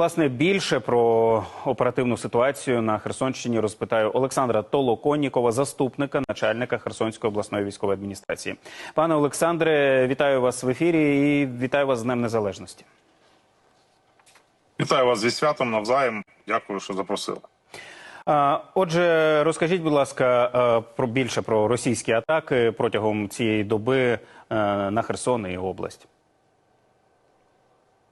Власне, більше про оперативну ситуацію на Херсонщині розпитаю Олександра Толоконнікова, заступника начальника Херсонської обласної військової адміністрації. Пане Олександре, вітаю вас в ефірі і вітаю вас з Днем Незалежності. Вітаю вас зі святом навзаєм. Дякую, що запросили. Отже, розкажіть, будь ласка, про більше про російські атаки протягом цієї доби на Херсон і область.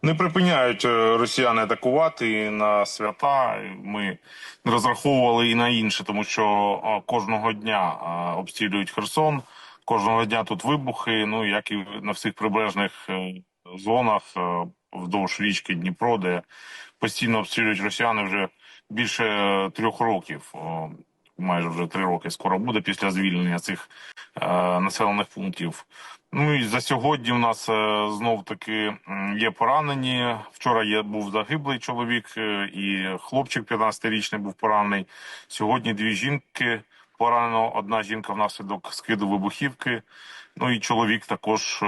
Не припиняють е, росіяни атакувати на свята. Ми розраховували і на інше, тому що е, кожного дня е, обстрілюють Херсон. Кожного дня тут вибухи. Ну як і на всіх прибережних зонах вздовж річки Дніпро, де постійно обстрілюють росіяни вже більше трьох років. Майже вже три роки скоро буде після звільнення цих е, населених пунктів. Ну і за сьогодні у нас е, знов таки є поранені. Вчора є був загиблий чоловік, е, і хлопчик 15-річний був поранений. Сьогодні дві жінки поранено. Одна жінка внаслідок скиду вибухівки. Ну і чоловік також е,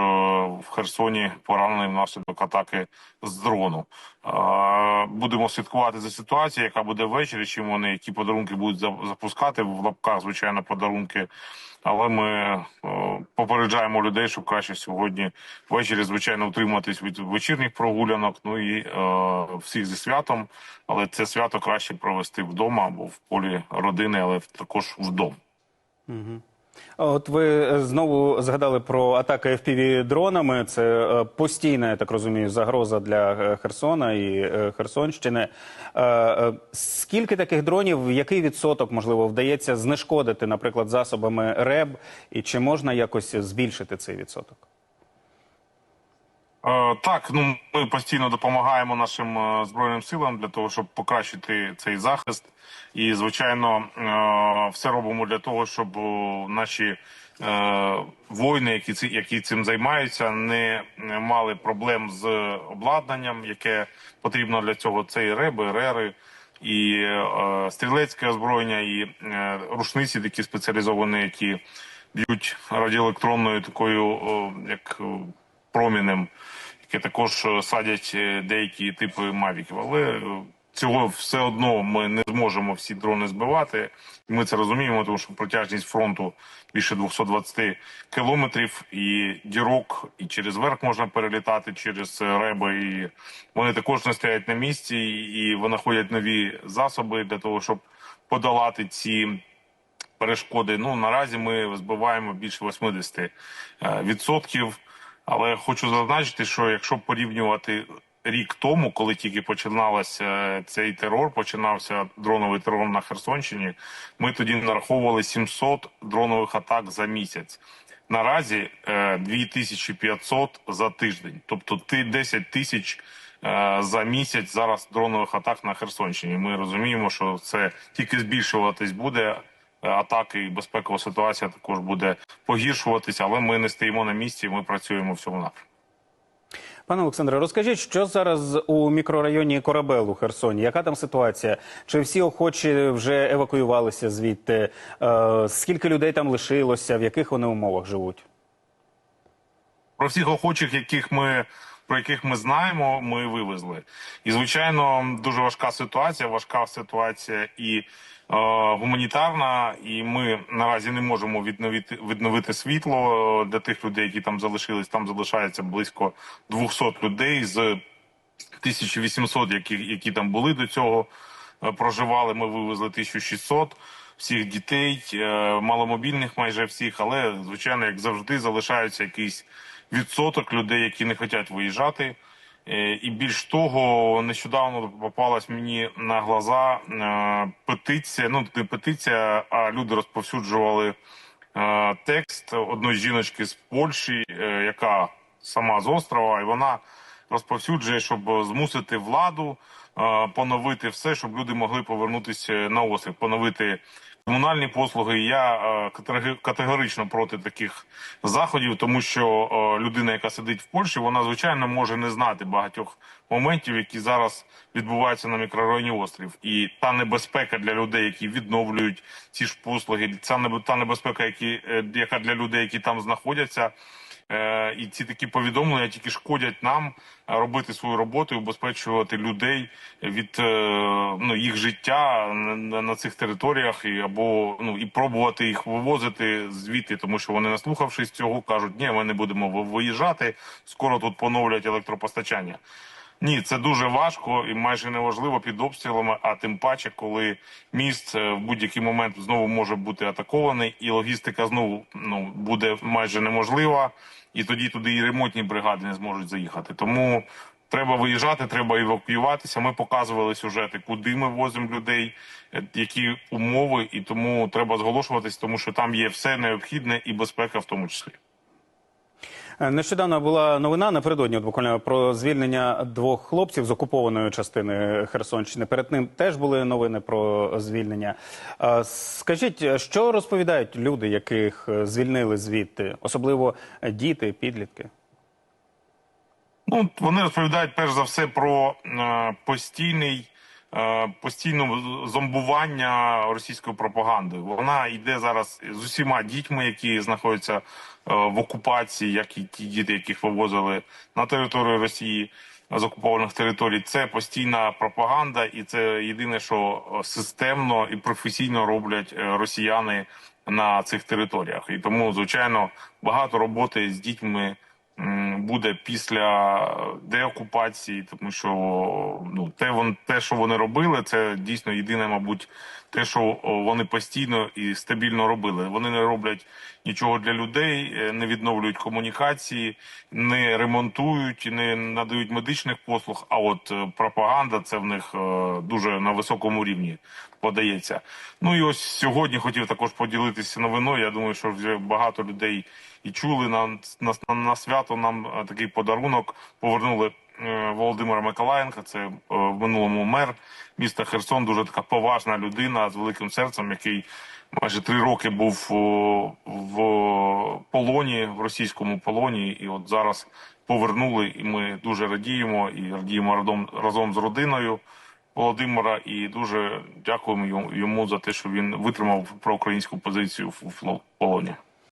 в Херсоні поранений внаслідок атаки з дрону. Е, Будемо слідкувати за ситуацією, яка буде ввечері. Чим вони які подарунки будуть запускати в лапках, звичайно, подарунки. Але ми е, попереджаємо людей, щоб краще сьогодні ввечері, звичайно, утриматись від вечірніх прогулянок. Ну і всіх зі святом. Але це свято краще провести вдома або в полі родини, але також вдома. От ви е, знову згадали про атаки FPV дронами. Це е, постійна, я так розумію, загроза для е, Херсона і Херсонщини. Скільки таких дронів, який відсоток можливо вдається знешкодити, наприклад, засобами РЕБ, і чи можна якось збільшити цей відсоток? Так, ну ми постійно допомагаємо нашим збройним силам для того, щоб покращити цей захист. І звичайно, все робимо для того, щоб наші е, воїни, які які цим займаються, не мали проблем з обладнанням, яке потрібно для цього. Це і реби, рери. І е, стрілецьке озброєння, і е, рушниці, такі спеціалізовані, які б'ють радіоелектронною такою, як промінем, яке також е, садять е, деякі типи мавіків. Але е, цього все одно ми не зможемо всі дрони збивати. І ми це розуміємо, тому що протяжність фронту більше 220 кілометрів, і дірок, і через верх можна перелітати через реби. І вони також не стоять на місці, і винаходять нові засоби для того, щоб подолати ці перешкоди. Ну наразі ми збиваємо більше 80 е, відсотків. Але хочу зазначити, що якщо порівнювати рік тому, коли тільки починалося е, цей терор, починався дроновий терор на Херсонщині, ми тоді нараховували 700 дронових атак за місяць. Наразі е, 2500 за тиждень, тобто ти 10 тисяч е, за місяць зараз дронових атак на Херсонщині. Ми розуміємо, що це тільки збільшуватись буде. е, Атаки і безпекова ситуація також буде погіршуватися, але ми не стоїмо на місці. Ми працюємо в цьому напрямку. Пане Олександре, розкажіть, що зараз у мікрорайоні Корабел у Херсоні? Яка там ситуація? Чи всі охочі вже евакуювалися звідти? Е, Скільки людей там лишилося? В яких вони умовах живуть? Про всіх охочих, яких ми про яких ми знаємо, ми вивезли. І звичайно, дуже важка ситуація. Важка ситуація і гуманітарна. І ми наразі не можемо відновити відновити світло для тих людей, які там залишились. Там залишається близько 200 людей з 1800, які, які там були до цього е, проживали. Ми вивезли 1600 всіх дітей, е, маломобільних майже всіх, але звичайно, як завжди, залишаються якийсь відсоток людей, які не хочуть виїжджати. Е, І більш того, нещодавно попалась мені на глаза е, петиція. Ну не петиція, а люди розповсюджували е, текст одної жіночки з Польщі, яка сама з острова, і вона розповсюджує, щоб змусити владу поновити все, щоб люди могли повернутися на острів, поновити комунальні послуги. Я е, категорично проти таких заходів, тому що е, людина, яка сидить в Польщі, вона звичайно може не знати багатьох моментів, які зараз відбуваються на мікрорайоні острів, і та небезпека для людей, які відновлюють ці ж послуги, ця та небезпека, які е, яка для людей, які там знаходяться. Е, І ці такі повідомлення тільки шкодять нам е, робити свою роботу і убезпечувати людей від е, ну, їх життя на- цих територіях, і або ну і пробувати їх вивозити звідти, тому що вони, наслухавшись цього, кажуть, ні, ми не будемо ви- виїжджати. Скоро тут поновлять електропостачання. Ні, це дуже важко і майже неможливо під обстрілами. А тим паче, коли міст е, в будь-який момент знову може бути атакований, і логістика знову ну буде майже неможлива, і тоді туди і ремонтні бригади не зможуть заїхати. Тому треба виїжджати, треба евакуюватися. Ми показували сюжети, куди ми возимо людей, е, які умови, і тому треба зголошуватись, тому що там є все необхідне і безпека в тому числі. Е, Нещодавно була новина напередодні, буквально про звільнення двох хлопців з окупованої частини Херсонщини. Перед ним теж були новини про звільнення. Е, Скажіть, що розповідають люди, яких е, звільнили звідти, особливо діти, підлітки? Ну, вони розповідають перш за все про постійний. Е, Постійне зомбування російської пропаганди. Вона йде зараз з усіма дітьми, які знаходяться е, в окупації, як і ті діти, яких вивозили на територію Росії з окупованих територій. Це постійна пропаганда, і це єдине, що е, системно і професійно роблять росіяни на цих територіях. І тому, звичайно, багато роботи з дітьми буде після деокупації, тому що ну те вон те, що вони робили, це дійсно єдине, мабуть, те, що вони постійно і стабільно робили. Вони не роблять нічого для людей, е, не відновлюють комунікації, не ремонтують, не надають медичних послуг. А от е, пропаганда це в них е, дуже на високому рівні подається. Ну і ось сьогодні хотів також поділитися новиною. Я думаю, що вже багато людей і чули на, на, на свято. Нам е, такий подарунок повернули. е, Володимира Миколаєнка, це е, в минулому мер міста Херсон, дуже така поважна людина з великим серцем, який майже три роки був о, в полоні, в російському полоні, і от зараз повернули, і ми дуже радіємо і радіємо разом, разом з родиною Володимира. І дуже дякуємо йому- за те, що він витримав проукраїнську позицію в полоні.